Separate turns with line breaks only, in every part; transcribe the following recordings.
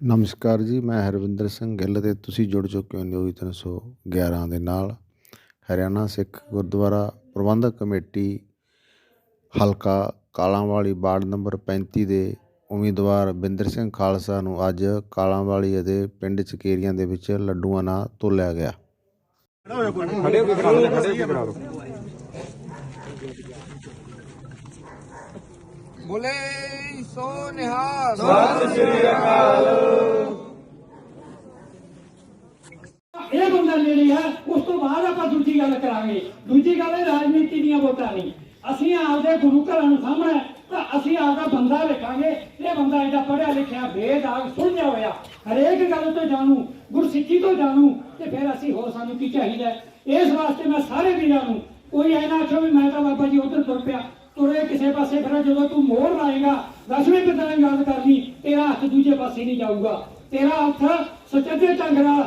ਨਮਸਕਾਰ ਜੀ, ਮੈਂ ਹਰਵਿੰਦਰ ਸਿੰਘ ਗਿੱਲ ਤੇ ਤੁਸੀਂ ਜੁੜ ਚੁੱਕੇ ਹੋ ਨਿਊਜ਼ 311 ਦੇ ਨਾਲ। ਹਰਿਆਣਾ ਸਿੱਖ ਗੁਰਦੁਆਰਾ ਪ੍ਰਬੰਧਕ ਕਮੇਟੀ, ਹਲਕਾ ਕਾਲਾਂਵਾਲੀ ਵਾਰਡ ਨੰਬਰ 35 ਦੇ ਉਮੀਦਵਾਰ ਬਿੰਦਰ ਸਿੰਘ ਖਾਲਸਾ ਨੂੰ ਅੱਜ ਕਾਲਾਂਵਾਲੀ ਅਤੇ ਪਿੰਡ ਚਕੇਰੀਆਂ ਦੇ ਵਿੱਚ ਲੱਡੂਆਂ ਨਾਲ ਤੋਲਿਆ ਗਿਆ।
ਬੋਲੇ ਸੋ ਨਿਹਾਲ।
ਇਹ ਬੰਦਾ ਨੇੜੇ ਹੈ ਉਸ ਤੋਂ ਬਾਅਦ ਆਪਾਂ ਦੂਜੀ ਗੱਲ ਕਰਾਂਗੇ। ਦੂਜੀ ਗੱਲ ਹੈ ਰਾਜਨੀਤੀ ਦੀਆਂ ਵੋਟਾਂ ਨਹੀਂ। ਅਸੀਂ ਆਪਦੇ ਗੁਰੂ ਘਰਾਂ ਨੂੰ ਸਾਹਮਣੇ ਤਾਂ ਅਸੀਂ ਆਪਦਾ ਬੰਦਾ ਵੇਖਾਂਗੇ। ਇਹ ਬੰਦਾ ਇਹਦਾ ਪੜਿਆ ਲਿਖਿਆ ਬੇਦਾਗ ਸੁਲਝਿਆ ਹੋਇਆ। ਹਰੇਕ ਗੱਲ ਤੋਂ ਜਾਣੂ ਗੁਰਸਿੱਖੀ ਤੋਂ ਜਾਣੂ ਤੇ ਫਿਰ ਅਸੀਂ ਹੋਰ ਸਾਨੂੰ ਕੀ ਚਾਹੀਦਾ? ਇਸ ਵਾਸਤੇ ਮੈਂ ਸਾਰੇ ਵੀਰਾਂ ਨੂੰ ਕੋਈ ਐ ਨਾ ਆਖੋ ਵੀ ਮੈਂ ਤਾਂ ਬਾਬਾ ਜੀ ਉਧਰ ਤੁਰ ਪਿਆ। ਤੁਰੇ ਕਿਸੇ ਪਾਸੇ ਫਿਰ ਜਦੋਂ ਤੂੰ ਮੋਹਰ ਲਾਏਗਾ ਦਸਵੇਂ ਪਿਤਾ ਦੀ ਗੱਲ ਕਰਨੀ, ਤੇਰਾ ਹੱਥ ਦੂਜੇ ਪਾਸੇ ਨਹੀਂ ਜਾਊਗਾ। ਤੇਰਾ ਹੱਥ ਸੁਚੱਜੇ ਢੰਗ ਨਾਲ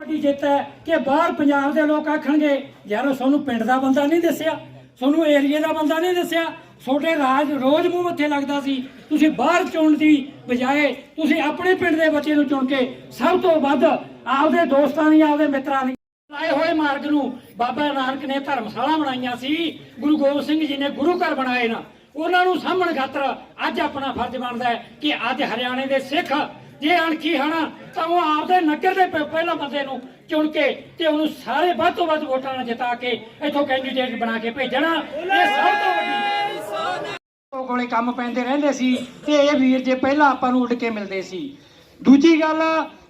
ਵੱਡੀ ਜਿੱਤ ਹੈ ਕਿ ਬਾਹਰ ਪੰਜਾਬ ਦੇ ਲੋਕ ਆਖਣਗੇ, ਯਾਰ ਸਾਨੂੰ ਪਿੰਡ ਦਾ ਬੰਦਾ ਨਹੀਂ ਦੱਸਿਆ, ਸਾਨੂੰ ਏਰੀਏ ਦਾ ਬੰਦਾ ਨਹੀਂ ਦੱਸਿਆ ਛੋਟੇ ਰਾਜ ਰੋਜ਼ ਮੂੰਹ ਮੱਥੇ ਲੱਗਦਾ ਸੀ। ਤੁਸੀਂ ਬਾਹਰ ਚੁਣ ਦੀ ਬਜਾਏ ਤੁਸੀਂ ਆਪਣੇ ਪਿੰਡ ਦੇ ਬੱਚੇ ਨੂੰ ਚੁਣ ਕੇ ਸਭ ਤੋਂ ਵੱਧ ਆਪਦੇ ਦੋਸਤਾਂ ਦੀ, ਆਪਦੇ ਮਿੱਤਰਾਂ ਦੀ ਲਾਏ ਹੋਏ ਮਾਰਗ ਨੂੰ ਬਾਬਾ ਨਾਨਕ ਨੇ ਧਰਮਸ਼ਾਲਾ ਬਣਾਈਆਂ ਸੀ, ਗੁਰੂ ਗੋਬਿੰਦ ਸਿੰਘ ਜੀ ਨੇ ਗੁਰੂ ਘਰ ਬਣਾਏ ਨਾ, ਉਹਨਾਂ ਨੂੰ ਸਾਂਭਣ ਖਾਤਰ ਅੱਜ ਆਪਣਾ ਫਰਜ਼ ਬਣਦਾ ਹੈ ਕਿ ਅੱਜ ਹਰਿਆਣੇ ਦੇ ਸਿੱਖ ਜੇ ਅਣਖੀ ਹਨ, ਤਾਂ ਉਹ ਆਪਦੇ ਨਗਰ ਦੇ ਪ- ਬੰਦੇ ਨੂੰ ਚੁਣ ਕੇ ਤੇ ਉਹਨੂੰ ਸਾਰੇ ਵੱਧ ਤੋਂ ਵੱਧ ਵੋਟਾਂ ਨਾਲ ਜਿਤਾ ਕੇ ਇੱਥੋਂ ਕੈਂਡੀਡੇਟ ਬਣਾ ਕੇ ਭੇਜਣਾ, ਇਹ ਸਭ ਤੋਂ ਵੱਡੀ ਉਹ ਕੋਲੇ ਕੰਮ ਪੈਂਦੇ ਰਹਿੰਦੇ ਸੀ ਤੇ ਇਹ ਵੀਰ ਜੇ ਪਹਿਲਾਂ ਆਪਾਂ ਨੂੰ ਉੱਡ ਕੇ ਮਿਲਦੇ ਸੀ। ਦੂਜੀ ਗੱਲ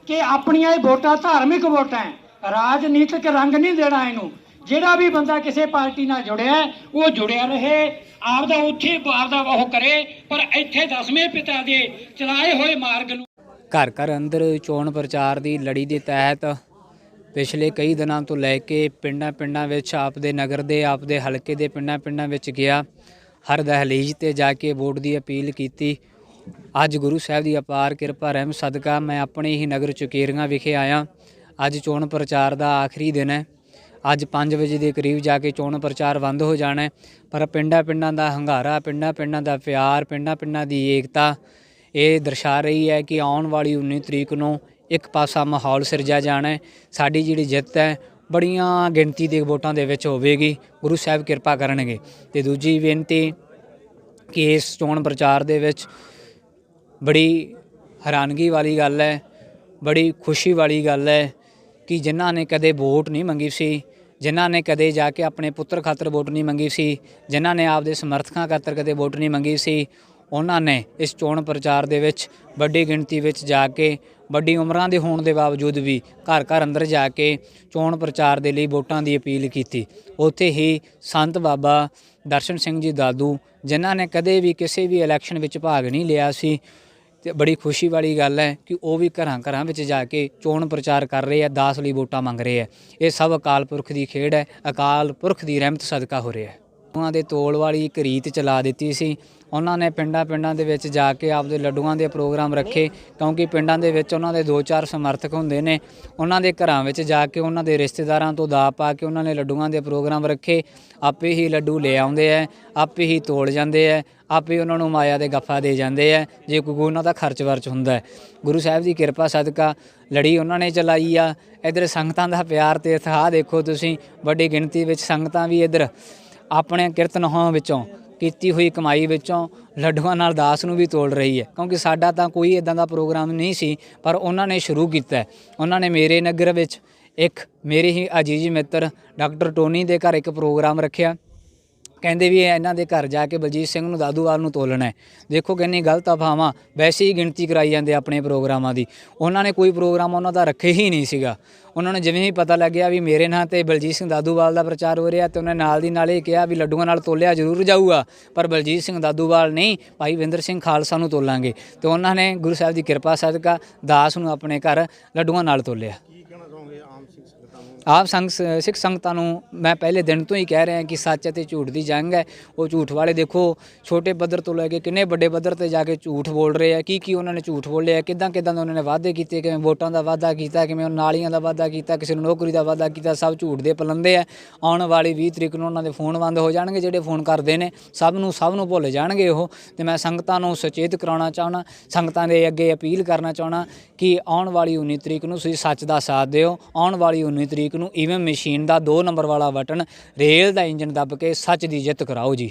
ਕਿ ਆਪਣੀਆਂ ਇਹ ਵੋਟਾਂ ਧਾਰਮਿਕ ਵੋਟਾਂ ਹੈ। ਰਾਜਨੀਤਿਕ ਰੰਗ ਨਹੀਂ ਦੇਣਾ ਇਹਨੂੰ। ਜਿਹੜਾ ਵੀ ਬੰਦਾ ਕਿਸੇ ਪਾਰਟੀ ਨਾਲ ਜੁੜਿਆ ਉਹ ਜੁੜਿਆ ਰਹੇ, ਆਪਦਾ ਉੱਥੇ ਆਪਦਾ ਉਹ ਕਰੇ, ਪਰ ਇੱਥੇ ਦਸਵੇਂ ਪਿਤਾ ਦੇ ਚਲਾਏ ਹੋਏ ਮਾਰਗ ਨੂੰ
ਘਰ ਘਰ ਅੰਦਰ ਚੋਣ ਪ੍ਰਚਾਰ ਦੀ ਲੜੀ ਦੇ ਤਹਿਤ ਪਿਛਲੇ ਕਈ ਦਿਨਾਂ ਤੋਂ ਲੈ ਕੇ ਪਿੰਡਾਂ ਪਿੰਡਾਂ ਵਿੱਚ ਆਪਦੇ ਨਗਰ ਦੇ, ਆਪਦੇ ਹਲਕੇ ਦੇ ਪਿੰਡਾਂ ਪਿੰਡਾਂ ਵਿੱਚ ਗਿਆ। ਹਰ ਦਹਲੀਜ਼ ਤੇ ਜਾ ਕੇ ਵੋਟ ਦੀ ਅਪੀਲ ਕੀਤੀ। ਅੱਜ ਗੁਰੂ ਸਾਹਿਬ ਦੀ ਅਪਾਰ ਕਿਰਪਾ, ਰਹਿਮ ਸਦਕਾ ਮੈਂ ਆਪਣੇ ਹੀ ਨਗਰ ਚੁਕੇਰੀਆਂ ਵਿਖੇ ਆਇਆ। ਅੱਜ ਚੋਣ ਪ੍ਰਚਾਰ ਦਾ ਆਖਰੀ ਦਿਨ ਹੈ। ਅੱਜ 5 ਵਜੇ ਦੇ ਕਰੀਬ ਜਾ ਕੇ ਚੋਣ ਪ੍ਰਚਾਰ ਬੰਦ ਹੋ ਜਾਣਾ ਹੈ। ਪਰ ਪਿੰਡਾਂ ਪਿੰਡਾਂ ਦਾ ਹੰਗਾਰਾ, ਪਿੰਡਾਂ ਪਿੰਡਾਂ ਦਾ ਪਿਆਰ, ਪਿੰਡਾਂ ਪਿੰਡਾਂ ਦੀ ਏਕਤਾ, ਇਹ ਦਰਸਾ ਰਹੀ ਹੈ ਕਿ ਆਉਣ ਵਾਲੀ 19 ਤਰੀਕ ਨੂੰ ਇੱਕ ਪਾਸਾ ਮਾਹੌਲ ਸਿਰਜਿਆ ਜਾਣਾ ਹੈ। ਸਾਡੀ ਜਿਹੜੀ ਜਿੱਤ ਹੈ, ਬੜੀਆਂ ਗਿਣਤੀ ਦੇ ਵੋਟਾਂ ਦੇ ਵਿੱਚ ਹੋਵੇਗੀ। ਗੁਰੂ ਸਾਹਿਬ ਕਿਰਪਾ ਕਰਨਗੇ। ਤੇ ਦੂਜੀ ਬੇਨਤੀ ਕਿ ਇਸ ਚੋਣ ਪ੍ਰਚਾਰ ਦੇ ਵਿੱਚ ਬੜੀ ਹੈਰਾਨਗੀ ਵਾਲੀ ਗੱਲ ਹੈ, ਬੜੀ ਖੁਸ਼ੀ ਵਾਲੀ ਗੱਲ ਹੈ ਕਿ ਜਿਨ੍ਹਾਂ ਨੇ ਕਦੇ ਵੋਟ ਨਹੀਂ ਮੰਗੀ ਸੀ, ਜਿਨ੍ਹਾਂ ਨੇ ਕਦੇ ਜਾ ਕੇ ਆਪਣੇ ਪੁੱਤਰ ਖਾਤਰ ਵੋਟ ਨਹੀਂ ਮੰਗੀ ਸੀ, ਜਿਨ੍ਹਾਂ ਨੇ ਆਪਦੇ ਸਮਰਥਕਾਂ ਖਾਤਰ ਕਦੇ ਵੋਟ ਨਹੀਂ ਮੰਗੀ ਸੀ, ਉਹਨਾਂ ਨੇ ਇਸ ਚੋਣ ਪ੍ਰਚਾਰ ਦੇ ਵਿੱਚ ਵੱਡੀ ਗਿਣਤੀ ਵਿੱਚ ਜਾ ਕੇ ਵੱਡੀ ਉਮਰਾਂ ਦੇ ਹੋਣ ਦੇ ਬਾਵਜੂਦ ਵੀ ਘਰ ਘਰ ਅੰਦਰ ਜਾ ਕੇ ਚੋਣ ਪ੍ਰਚਾਰ ਦੇ ਲਈ ਵੋਟਾਂ ਦੀ ਅਪੀਲ ਕੀਤੀ। ਉੱਥੇ ਹੀ ਸੰਤ ਬਾਬਾ ਦਰਸ਼ਨ ਸਿੰਘ ਜੀ ਦਾਦੂ, ਜਿਨ੍ਹਾਂ ਨੇ ਕਦੇ ਵੀ ਕਿਸੇ ਵੀ ਇਲੈਕਸ਼ਨ ਵਿੱਚ ਭਾਗ ਨਹੀਂ ਲਿਆ ਸੀ ਤੇ ਬੜੀ ਖੁਸ਼ੀ ਵਾਲੀ ਗੱਲ ਹੈ ਕਿ ਉਹ ਵੀ ਘਰਾਂ ਘਰਾਂ ਵਿੱਚ ਜਾ ਕੇ ਚੋਣ ਪ੍ਰਚਾਰ ਕਰ ਰਹੇ ਆ, ਦਾਸ ਲਈ ਵੋਟਾਂ ਮੰਗ ਰਹੇ ਆ। ਇਹ ਸਭ ਅਕਾਲ ਪੁਰਖ ਦੀ ਖੇਡ ਹੈ, ਅਕਾਲ ਪੁਰਖ ਦੀ ਰਹਿਮਤ ਸਦਕਾ ਹੋ ਰਿਹਾ ਹੈ। ਉਹਨਾਂ ਦੇ ਤੋਲ ਵਾਲੀ ਇੱਕ ਰੀਤ ਚਲਾ ਦਿੱਤੀ ਸੀ। ਉਹਨਾਂ ਨੇ ਪਿੰਡਾਂ ਪਿੰਡਾਂ ਦੇ ਵਿੱਚ ਜਾ ਕੇ ਆਪਦੇ ਲੱਡੂਆਂ ਦੇ ਪ੍ਰੋਗਰਾਮ ਰੱਖੇ, ਕਿਉਂਕਿ ਪਿੰਡਾਂ ਦੇ ਵਿੱਚ ਉਹਨਾਂ ਦੇ 2-4 ਸਮਰਥਕ ਹੁੰਦੇ ਨੇ। ਉਹਨਾਂ ਦੇ ਘਰਾਂ ਵਿੱਚ ਜਾ ਕੇ ਉਹਨਾਂ ਦੇ ਰਿਸ਼ਤੇਦਾਰਾਂ ਤੋਂ ਦਾ ਪਾ ਕੇ ਉਹਨਾਂ ਨੇ ਲੱਡੂਆਂ ਦੇ ਪ੍ਰੋਗਰਾਮ ਰੱਖੇ। ਆਪੇ ਹੀ ਲੱਡੂ ਲੈ ਆਉਂਦੇ ਐ ਆਪੇ ਹੀ ਤੋਲ ਜਾਂਦੇ ਐ ਆਪੇ ਉਹਨਾਂ ਨੂੰ ਮਾਇਆ ਦੇ ਗੱਫਾ ਦੇ ਜਾਂਦੇ ਐ ਜੇ ਕੋਈ ਉਹਨਾਂ ਦਾ ਖਰਚ ਵਰਚ ਹੁੰਦਾ ਗੁਰੂ ਸਾਹਿਬ ਦੀ ਕਿਰਪਾ ਸਦਕਾ ਲੜੀ ਉਹਨਾਂ ਨੇ ਚਲਾਈ ਆ। ਇਧਰ ਸੰਗਤਾਂ ਦਾ ਪਿਆਰ ਤੇ ਇਤਿਹਾਸ ਦੇਖੋ ਤੁਸੀਂ, ਵੱਡੀ ਗਿਣਤੀ ਵਿੱਚ ਸੰਗਤਾਂ ਵੀ ਇਧਰ ਆਪਣੇ ਕੀਰਤਨਾਂ ਵਿੱਚੋਂ, ਕੀਤੀ ਹੋਈ ਕਮਾਈ ਵਿੱਚੋਂ, ਲੱਡੂਆਂ ਨਾਲ ਦਾਸ ਨੂੰ ਵੀ ਤੋਲ ਰਹੀ ਹੈ। ਕਿਉਂਕਿ ਸਾਡਾ ਤਾਂ ਕੋਈ ਇਦਾਂ ਦਾ ਪ੍ਰੋਗਰਾਮ ਨਹੀਂ ਸੀ, ਪਰ ਉਹਨਾਂ ਨੇ ਸ਼ੁਰੂ ਕੀਤਾ ਉਹਨਾਂ ਨੇ ਮੇਰੇ ਨਗਰ ਵਿੱਚ ਇੱਕ, ਮੇਰੇ ਹੀ ਅਜੀਜ਼ ਮਿੱਤਰ ਡਾਕਟਰ ਟੋਨੀ ਦੇ ਘਰ ਇੱਕ ਪ੍ਰੋਗਰਾਮ ਰੱਖਿਆ। ਕਹਿੰਦੇ ਵੀ ਇਹਨਾਂ ਦੇ ਘਰ ਜਾ ਕੇ ਬਲਜੀਤ ਸਿੰਘ ਨੂੰ ਦਾਦੂਵਾਲ ਨੂੰ ਤੋਲਣਾ ਦੇਖੋ ਕਿੰਨੀ ਗਲਤ ਅਫਵਾਹਾਂ ਵੈਸੇ ਹੀ ਗਿਣਤੀ ਕਰਾਈ ਜਾਂਦੇ ਆਪਣੇ ਪ੍ਰੋਗਰਾਮਾਂ ਦੀ। ਉਹਨਾਂ ਨੇ ਕੋਈ ਪ੍ਰੋਗਰਾਮ ਉਹਨਾਂ ਦਾ ਰੱਖੇ ਹੀ ਨਹੀਂ ਸੀਗਾ। ਉਹਨਾਂ ਨੂੰ ਜਿਵੇਂ ਹੀ ਪਤਾ ਲੱਗਿਆ ਵੀ ਮੇਰੇ ਨਾਂ ਤੇ ਬਲਜੀਤ ਸਿੰਘ ਦਾਦੂਵਾਲ ਦਾ ਪ੍ਰਚਾਰ ਹੋ ਰਿਹਾ ਤੇ ਉਹਨੇ ਨਾਲ ਦੀ ਨਾਲ ਇਹ ਕਿਹਾ ਵੀ ਲੱਡੂਆਂ ਨਾਲ ਤੋਲਿਆ ਜ਼ਰੂਰ ਜਾਊਗਾ, ਪਰ ਬਲਜੀਤ ਸਿੰਘ ਦਾਦੂਵਾਲ ਨਹੀਂ, ਭਾਈ ਵਿੰਦਰ ਸਿੰਘ ਖਾਲਸਾ ਨੂੰ ਤੋਲਾਂਗੇ। ਤੇ ਉਹਨਾਂ ਨੇ ਗੁਰੂ ਸਾਹਿਬ ਦੀ ਕਿਰਪਾ ਸਦਕਾ ਦਾਸ ਨੂੰ ਆਪਣੇ ਘਰ ਲੱਡੂਆਂ ਨਾਲ ਤੋਲਿਆ। ਆਪ ਸੰਗ ਸਿੱਖ ਸੰਗਤਾਂ ਨੂੰ ਮੈਂ ਪਹਿਲੇ ਦਿਨ ਤੋਂ ਹੀ ਕਹਿ ਰਿਹਾ ਕਿ ਸੱਚ ਅਤੇ ਝੂਠ ਦੀ ਜੰਗ ਹੈ। ਉਹ ਝੂਠ ਵਾਲੇ ਦੇਖੋ, ਛੋਟੇ ਪੱਧਰ ਤੋਂ ਲੈ ਕੇ ਕਿੰਨੇ ਵੱਡੇ ਪੱਧਰ ਤੇ ਜਾ ਕੇ ਝੂਠ ਬੋਲ ਰਹੇ ਆ, ਕੀ ਕੀ ਉਹਨਾਂ ਨੇ ਝੂਠ ਬੋਲਿਆ, ਕਿਦਾਂ ਕਿਦਾਂ ਦੇ ਉਹਨਾਂ ਨੇ ਵਾਅਦੇ ਕੀਤੇ, ਕਿਵੇਂ ਵੋਟਾਂ ਦਾ ਵਾਅਦਾ ਕੀਤਾ, ਕਿਵੇਂ ਨਾਲੀਆਂ ਦਾ ਵਾਅਦਾ ਕੀਤਾ, ਕਿਸੇ ਨੂੰ ਨੌਕਰੀ ਦਾ ਵਾਅਦਾ ਕੀਤਾ, ਸਭ ਝੂਠ ਦੇ ਪਲੰਦੇ ਆ। ਆਉਣ ਵਾਲੀ 20 ਤਰੀਕ ਨੂੰ ਉਹਨਾਂ ਦੇ ਫੋਨ ਬੰਦ ਹੋ ਜਾਣਗੇ, ਜਿਹੜੇ ਫੋਨ ਕਰਦੇ ਨੇ, ਸਭ ਨੂੰ ਸਭ ਨੂੰ ਭੁੱਲ ਜਾਣਗੇ ਉਹ। ਤੇ ਮੈਂ ਸੰਗਤਾਂ ਨੂੰ ਸੁਚੇਤ ਕਰਾਉਣਾ ਚਾਹਣਾ ਸੰਗਤਾਂ ਦੇ ਅੱਗੇ ਅਪੀਲ ਕਰਨਾ ਚਾਹਣਾ ਕਿ ਆਉਣ ਵਾਲੀ 19 ਤਰੀਕ ਨੂੰ ਤੁਸੀਂ ਸੱਚ ਦਾ ਸਾਥ ਦਿਓ, ਆਉਣ ਵਾਲੀ 19 ਤਰੀਕ ਨੂੰ ਈਵੀਐਮ ਮਸ਼ੀਨ ਦਾ 2 ਨੰਬਰ ਵਾਲਾ ਬਟਨ ਰੇਲ ਦਾ ਇੰਜਨ ਦੱਬ ਕੇ ਸੱਚ ਦੀ ਜਿੱਤ ਕਰਾਓ ਜੀ।